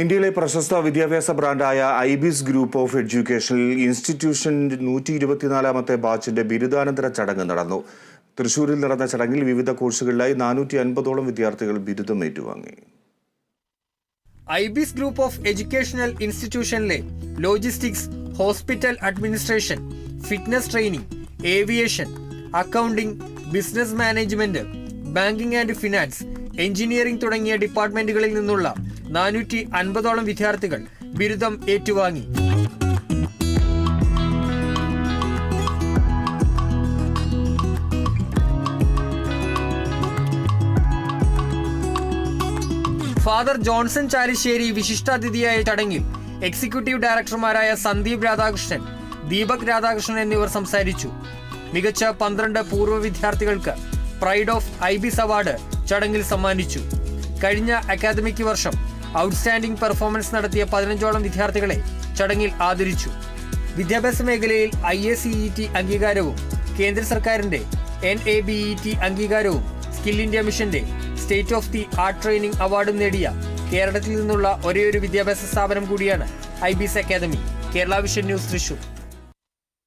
ഇന്ത്യയിലെ പ്രശസ്ത വിദ്യാഭ്യാസ ബ്രാൻഡായ ഐബിസ് ഗ്രൂപ്പ് ഓഫ് എഡ്യൂക്കേഷനിൽ ഇൻസ്റ്റിറ്റ്യൂഷന്റെ നൂറ്റി ഇരുപത്തിനാലാമത്തെ ബാച്ചിന്റെ ബിരുദാനന്തര ചടങ്ങ് നടന്നു. തൃശൂരിൽ നടന്ന ചടങ്ങിൽ വിവിധ കോഴ്സുകളിലായി നാനൂറ്റി അൻപതോളം വിദ്യാർത്ഥികൾ ബിരുദം ഏറ്റുവാങ്ങി. Ibis group of educational ഇൻസ്റ്റിറ്റ്യൂഷനിലെ logistics hospital administration fitness training aviation accounting business management banking and finance engineering തുടങ്ങിയ ഡിപ്പാർട്ട്മെന്റുകളിൽ നിന്നുള്ള നാനൂറ്റി അൻപതോളം വിദ്യാർത്ഥികൾ ബിരുദം ഏറ്റുവാങ്ങി. ഫാദർ ജോൺസൺ ചാലിശ്ശേരി വിശിഷ്ടാതിഥിയായ ചടങ്ങിൽ എക്സിക്യൂട്ടീവ് ഡയറക്ടർമാരായ സന്ദീപ് രാധാകൃഷ്ണൻ ദീപക് രാധാകൃഷ്ണൻ എന്നിവർ സംസാരിച്ചു. മികച്ച പന്ത്രണ്ട് പൂർവ വിദ്യാർത്ഥികൾക്ക് പ്രൈഡ് ഓഫ് ഐബിസ് അവാർഡ് ചടങ്ങിൽ സമ്മാനിച്ചു. കഴിഞ്ഞ അക്കാദമിക് വർഷം ഔട്ട്സ്റ്റാൻഡിംഗ് പെർഫോമൻസ് നടത്തിയ പതിനഞ്ചോളം വിദ്യാർത്ഥികളെ ചടങ്ങിൽ ആദരിച്ചു. വിദ്യാഭ്യാസ മേഖലയിൽ I A C E T അംഗീകാരവും കേന്ദ്ര സർക്കാരിന്റെ N A B E T അംഗീകാരവും സ്കിൽ ഇന്ത്യ മിഷന്റെ state of the art training അവാർഡും നേടിയ കേരളത്തിൽ നിന്നുള്ള ഒരേയൊരു വിദ്യാഭ്യാസ സ്ഥാപനം കൂടിയാണ് I B S academy. Kerala vision news Thrissur.